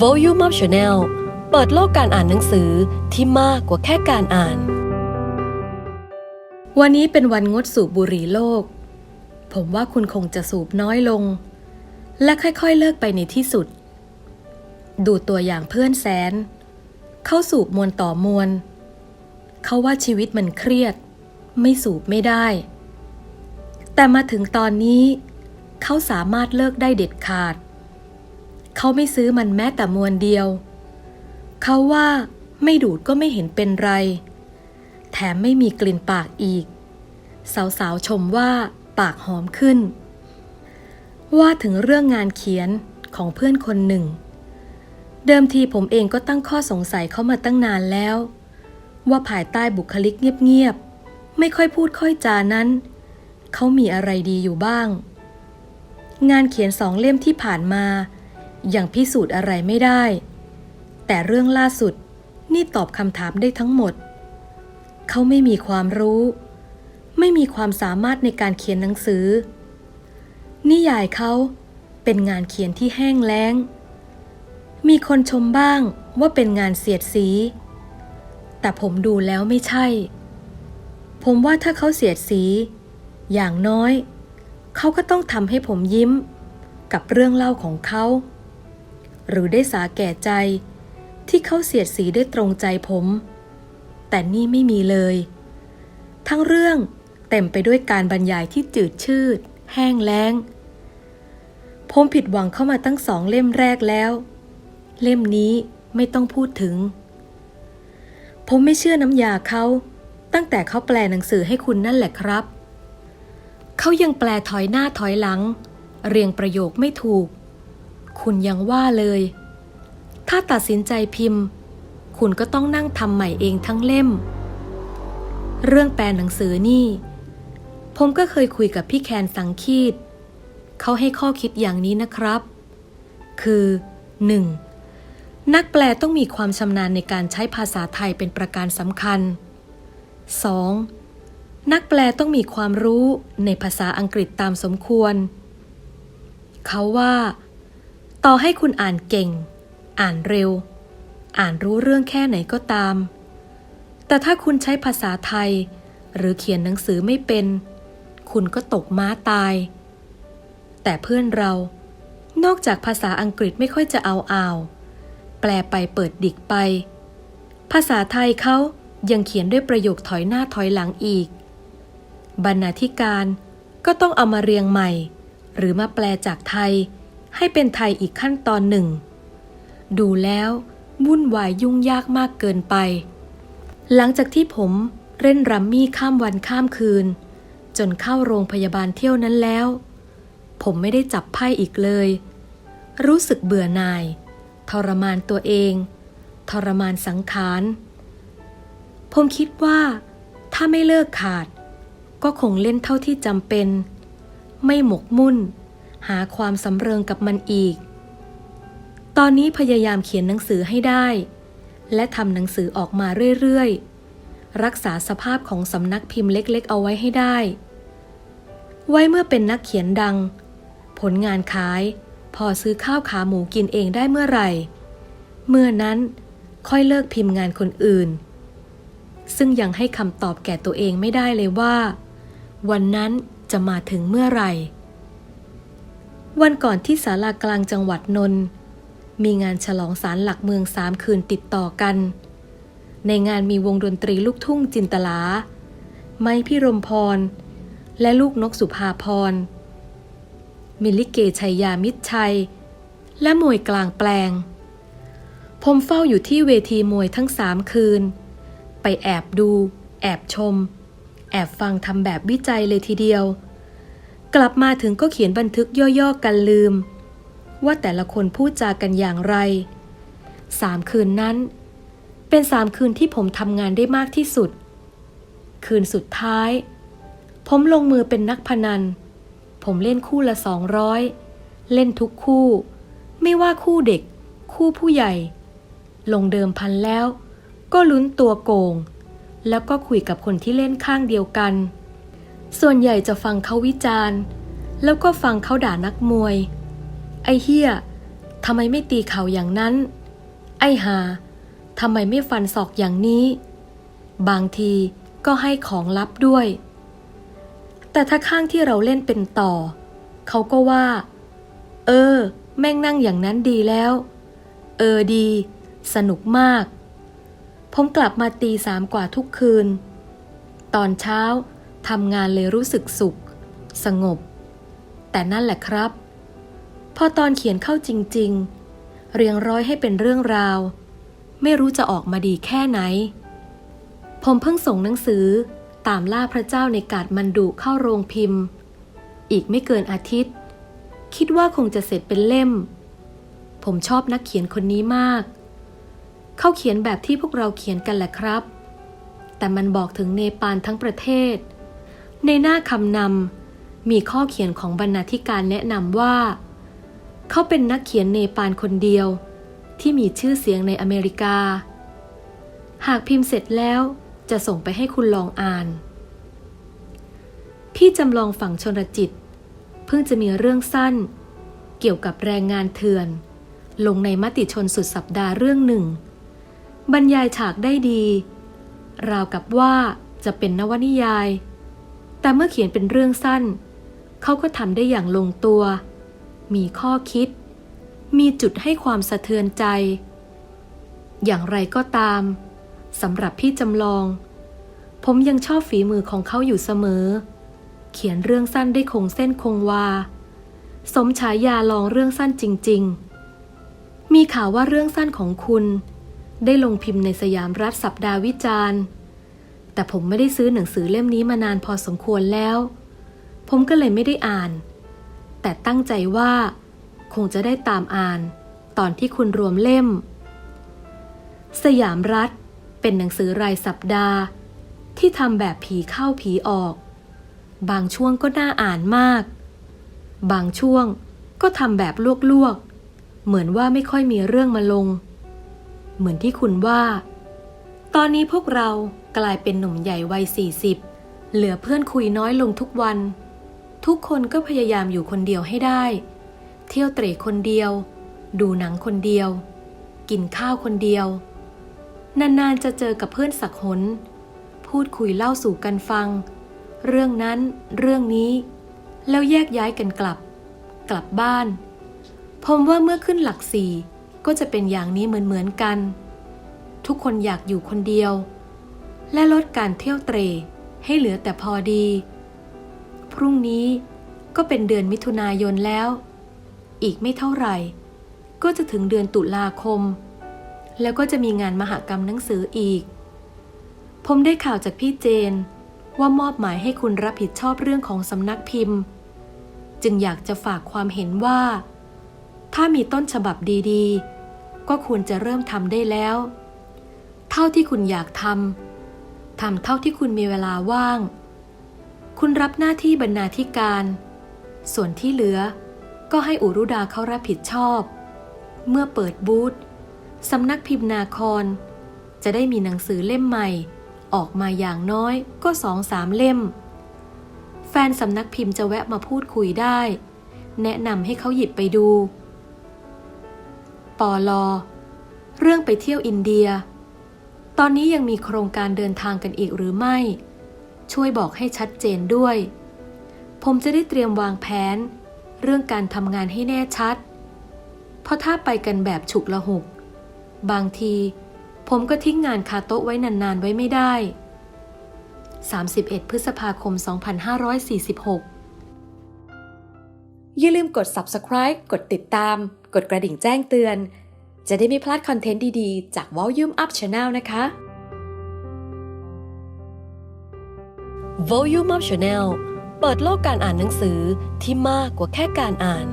Volume Up Channel เปิดโลกการอ่านหนังสือที่มากกว่าแค่การอ่าน วันนี้เป็นวันงดสูบบุหรี่โลก ผมว่าคุณคงจะสูบน้อยลง และค่อยๆเลิกไปในที่สุด ดูตัวอย่างเพื่อนแสน เขาสูบมวลต่อมวล เขาว่าชีวิตมันเครียด ไม่สูบไม่ได้ แต่มาถึงตอนนี้ เขาสามารถเลิกได้เด็ดขาด เขาไม่ซื้อมันแม้แต่มวลเดียว เขาว่าไม่ดูดก็ไม่เห็นเป็นไร แถมไม่มีกลิ่นปากอีก สาวๆชมว่าปากหอมขึ้น ว่าถึงเรื่องงานเขียนของเพื่อนคนหนึ่ง เดิมทีผมเองก็ตั้งข้อสงสัยเขามาตั้งนานแล้ว ว่าภายใต้บุคลิกเงียบๆ ไม่ค่อยพูดค่อยจานั้น เขามีอะไรดีอยู่บ้าง งานเขียนสองเล่มที่ผ่านมา ยังพิสูจน์อะไรไม่ได้ แต่เรื่องล่าสุดนี่ตอบคำถามได้ทั้งหมด เขาไม่มีความรู้ ไม่มีความสามารถในการเขียนหนังสือ นิยายเขาเป็นงานเขียนที่แห้งแล้ง มีคนชมบ้างว่าเป็นงานเสียดสี แต่ผมดูแล้วไม่ใช่ ผมว่าถ้าเขาเสียดสี อย่างน้อย เขาก็ต้องทำให้ผมยิ้ม กับเรื่องเล่าของเขา หรือได้สาแก่ใจ ที่เขาเสียดสีได้ตรงใจผม แต่นี่ไม่มีเลย ทั้งเรื่องเต็มไปด้วยการบรรยายที่จืดชืด แห้งแล้ง ผมผิดหวังเข้ามาตั้งสองเล่มแรกแล้ว เล่มนี้ไม่ต้องพูดถึง ผมไม่เชื่อน้ำยาเขาตั้งแต่เขาแปลหนังสือให้คุณนั่นแหละครับ เขายังแปลถอยหน้าถอยหลัง เรียงประโยคไม่ถูก คุณยังว่าเลย ถ้าตัดสินใจพิมพ์ คุณก็ต้องนั่งทำใหม่เองทั้งเล่ม เรื่องแปลหนังสือนี่ ผมก็เคยคุยกับพี่แคนสังคีตเขาให้ข้อคิดอย่างนี้นะครับ คือ 1. นักแปลต้องมีความชำนาญในการใช้ภาษาไทยเป็นประการสำคัญ 2. นักแปลต้องมีความรู้ในภาษาอังกฤษตามสมควร เขาว่า ต่อให้คุณอ่านเก่ง อ่านเร็ว อ่านรู้เรื่องแค่ไหนก็ตาม แต่ถ้าคุณใช้ภาษาไทย หรือเขียนหนังสือไม่เป็น คุณก็ตกม้าตาย แต่เพื่อนเรา นอกจากภาษาอังกฤษไม่ค่อยจะเอาอ่าวแปลไปเปิดดิกไป ภาษาไทยเขายังเขียนด้วยประโยคถอยหน้าถอยหลังอีก บรรณาธิการก็ต้องเอามาเรียงใหม่ หรือมาแปลจากไทย ให้เป็นไทยอีกขั้นตอนหนึ่ง ดูแล้ววุ่นวายยุ่งยากมากเกินไป หลังจากที่ผมเล่นรัมมี่ข้ามวันข้ามคืน จนเข้าโรงพยาบาลเที่ยวนั้นแล้ว ผมไม่ได้จับไพ่อีกเลย รู้สึกเบื่อหน่าย ทรมานตัวเอง ทรมานสังขาร ผมคิดว่า ถ้าไม่เลิกขาด ก็คงเล่นเท่าที่จำเป็น ไม่หมกมุ่น หาความสำเริงกับมันอีก ตอนนี้พยายามเขียนหนังสือให้ได้ และทำหนังสือออกมาเรื่อยๆ รักษาสภาพของสำนักพิมพ์เล็กๆ เอาไว้ให้ได้ ไว้เมื่อเป็นนักเขียนดัง ผลงานขาย พอซื้อข้าวขาหมูกินเองได้เมื่อไหร่ เมื่อนั้นค่อยเลิกพิมพ์งานคนอื่น ซึ่งยังให้คำตอบแก่ตัวเองไม่ได้เลยว่า วันนั้นจะมาถึงเมื่อไหร่ วันก่อนที่ศาลากลางจังหวัดนนท์มีงานฉลองศาลหลักเมืองสามคืนติดต่อกัน ในงานมีวงดนตรีลูกทุ่งจินตลา ไม้พิรมพร และลูกนกสุภาพร มิลลิเกชัยยามิตรชัย และมวยกลางแปลง ผมเฝ้าอยู่ที่เวทีมวยทั้งสามคืน ไปแอบดู แอบชม แอบฟังทำแบบวิจัยเลยทีเดียว กลับมาถึงก็เขียนบันทึกย่อๆกันลืม ว่าแต่ละคนพูดจากันอย่างไรสามคืนนั้น เป็นสามคืนที่ผมทำงานได้มากที่สุด คืนสุดท้าย ผมลงมือเป็นนักพนัน ผมเล่นคู่ละสองร้อยเล่นทุกคู่ ไม่ว่าคู่เด็ก คู่ผู้ใหญ่ ลงเดิมพันแล้ว ก็ลุ้นตัวโกง แล้วก็คุยกับคนที่เล่นข้างเดียวกัน ส่วนใหญ่จะฟังเขาวิจารณ์ แล้วก็ฟังเขาด่านักมวย ไอเฮียทำไมไม่ตีเข่าอย่างนั้น ไอหาทำไมไม่ฟันศอกอย่างนี้ บางทีก็ให้ของลับด้วย แต่ถ้าข้างที่เราเล่นเป็นต่อ เขาก็ว่า เออ แม่งนั่งอย่างนั้นดีแล้ว เออดี สนุกมาก ผมกลับมาตีสามกว่าทุกคืน ตอนเช้า ทำงานเลยรู้สึกสุข สงบ แต่นั่นแหละครับ พอตอนเขียนเข้าจริง ๆ เรียงร้อยให้เป็นเรื่องราว ไม่รู้จะออกมาดีแค่ไหน ผมเพิ่งส่งหนังสือตามล่าพระเจ้าในกาดมันดุเข้าโรงพิมพ์ อีกไม่เกินอาทิตย์ คิดว่าคงจะเสร็จเป็นเล่ม ผมชอบนักเขียนคนนี้มาก เขาเขียนแบบที่พวกเราเขียนกันแหละครับ แต่มันบอกถึงเนปาลทั้งประเทศ ในหน้าคำนำมีข้อเขียนของบรรณาธิการแนะนำว่า เขาเป็นนักเขียนเนปาลคนเดียว ที่มีชื่อเสียงในอเมริกา หากพิมพ์เสร็จแล้วจะส่งไปให้คุณลองอ่าน พี่จำลองฝั่งชนรจิต เพิ่งจะมีเรื่องสั้น เกี่ยวกับแรงงานเถื่อน ลงในมติชนสุดสัปดาห์เรื่องหนึ่ง บรรยายฉากได้ดี ราวกับว่าจะเป็นนวนิยาย แต่เมื่อเขียนเป็นเรื่องสั้น เขาก็ทำได้อย่างลงตัว มีข้อคิด มีจุดให้ความสะเทือนใจ อย่างไรก็ตามสำหรับพี่จำลอง ผมยังชอบฝีมือของเขาอยู่เสมอ เขียนเรื่องสั้นได้คงเส้นคงวา สมฉายาลองเรื่องสั้นจริง ๆ มีข่าวว่าเรื่องสั้นของคุณ ได้ลงพิมพ์ในสยามรัฐสัปดาห์วิจารณ์ แต่ผมไม่ได้ซื้อหนังสือเล่มนี้มานานพอสมควรแล้ว ผมก็เลยไม่ได้อ่าน แต่ตั้งใจว่า คงจะได้ตามอ่าน ตอนที่คุณรวมเล่ม สยามรัฐเป็นหนังสือรายสัปดาห์ ที่ทำแบบผีเข้าผีออก บางช่วงก็น่าอ่านมาก บางช่วงก็ทำแบบลวกๆ เหมือนว่าไม่ค่อยมีเรื่องมาลง เหมือนที่คุณว่า ตอนนี้พวกเรา กลายเป็นหนุ่มใหญ่วัยสี่สิบเหลือเพื่อนคุยน้อยลงทุกวัน ทุกคนก็พยายามอยู่คนเดียวให้ได้ เที่ยวเตร่คนเดียว ดูหนังคนเดียว กินข้าวคนเดียว นานๆจะเจอกับเพื่อนสักหน พูดคุยเล่าสู่กันฟัง เรื่องนั้นเรื่องนี้ แล้วแยกย้ายกันกลับ กลับบ้าน ผมว่าเมื่อขึ้นหลักสี่ก็จะเป็นอย่างนี้เหมือนเหมือนกัน ทุกคนอยากอยู่คนเดียว และลดการเที่ยวเตรให้เหลือแต่พอดี พรุ่งนี้ก็เป็นเดือนมิถุนายนแล้ว อีกไม่เท่าไหร่ ก็จะถึงเดือนตุลาคม แล้วก็จะมีงานมหกรรมหนังสืออีก ผมได้ข่าวจากพี่เจน ว่ามอบหมายให้คุณรับผิดชอบเรื่องของสำนักพิมพ์ จึงอยากจะฝากความเห็นว่า ถ้ามีต้นฉบับดีๆ ก็ควรจะเริ่มทำได้แล้ว เท่าที่คุณอยากทำ ทำเท่าที่คุณมีเวลาว่าง คุณรับหน้าที่บรรณาธิการ ส่วนที่เหลือ ก็ให้อุรุดาเขารับผิดชอบ เมื่อเปิดบูธสำนักพิมพ์นาครจะได้มีหนังสือเล่มใหม่ ออกมาอย่างน้อยก็สองสามเล่ม แฟนสำนักพิมพ์จะแวะมาพูดคุยได้ แนะนำให้เขาหยิบไปดู ปอลอ เรื่องไปเที่ยวอินเดีย อนนี้ยังมีโครงการเดินทางกันอีกหรือไม่ ช่วยบอกให้ชัดเจนด้วย ผมจะได้เตรียมวางแผน เรื่องการทำงานให้แน่ชัด เพราะถ้าไปกันแบบฉุกละหุก บางที ผมก็ทิ้งงานคาโต๊ะไว้นานๆไว้ไม่ได้ 31 พฤษภาคม 2546อย่าลืมกด subscribe กดติดตาม กดกระดิ่งแจ้งเตือน จะได้ไม่พลาดคอนเทนต์ดีๆ จาก Volume Up Channel นะคะ Volume Up Channel เปิดโลกการอ่านหนังสือที่มากกว่าแค่การอ่าน